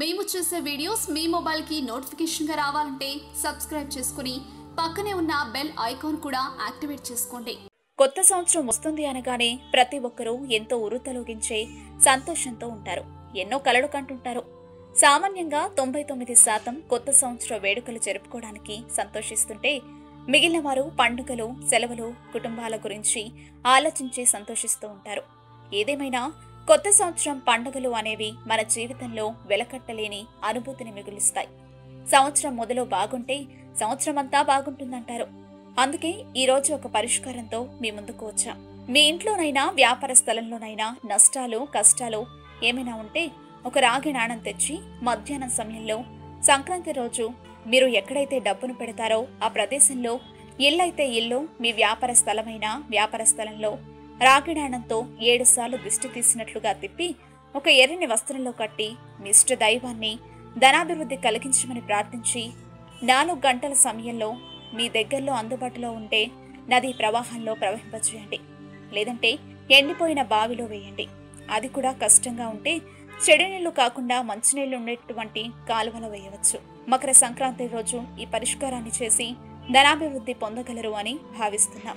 మేము చేసే వీడియోస్ మీ మొబైల్కి నోటిఫికేషన్గా రావాలంటే సబ్స్క్రైబ్ చేసుకుని పక్కనే ఉన్న బెల్ ఐకాన్ కూడా యాక్టివేట్ చేసుకోండి. కొత్త సంవత్సరం వస్తుంది అనగానే ప్రతి ఒక్కరూ ఎంతో ఉరుతలోగించే సంతోషంతో ఉంటారు. ఎన్నో కలలు కంటుంటారు. సామాన్యంగా తొంభై తొమ్మిది శాతం కొత్త సంవత్సర వేడుకలు జరుపుకోవడానికి సంతోషిస్తుంటే మిగిలిన వారు పండుగలు సెలవులు కుటుంబాల గురించి ఆలోచించి సంతోషిస్తూ ఉంటారు. ఏదేమైనా కొత్త సంవత్సరం పండుగలు అనేవి మన జీవితంలో వెలకట్టలేని అనుభూతిని మిగులుస్తాయి. సంవత్సరం మొదలు బాగుంటే సంవత్సరమంతా బాగుంటుందంటారు. అందుకే ఈరోజు ఒక పరిష్కారంతో మీ ముందుకు వచ్చాం. మీ ఇంట్లోనైనా వ్యాపార స్థలంలోనైనా నష్టాలు కష్టాలు ఏమైనా ఉంటే ఒక రాగి నాణం తెచ్చి మధ్యాహ్నం సమయంలో సంక్రాంతి రోజు మీరు ఎక్కడైతే డబ్బును పెడతారో ఆ ప్రదేశంలో ఇల్లైతే ఇల్లు మీ వ్యాపార స్థలమైనా వ్యాపార స్థలంలో రాగి ఏడుసార్లు దిష్టి తీసినట్లుగా తిప్పి ఒక ఎర్రని వస్త్రంలో కట్టి మీ దైవాన్ని ధనాభివృద్ధి కలిగించమని ప్రార్థించి నాలుగు గంటల సమయంలో మీ దగ్గరలో అందుబాటులో ఉంటే నదీ ప్రవాహంలో ప్రవహింపచేయండి లేదంటే ఎండిపోయిన బావిలో వేయండి. అది కూడా కష్టంగా ఉంటే చెడు నీళ్ళు కాకుండా మంచినీళ్ళు ఉండేటువంటి కాలువలో వేయవచ్చు. మకర సంక్రాంతి రోజు ఈ పరిష్కారాన్ని చేసి ధనాభివృద్ధి పొందగలరు అని భావిస్తున్నాం.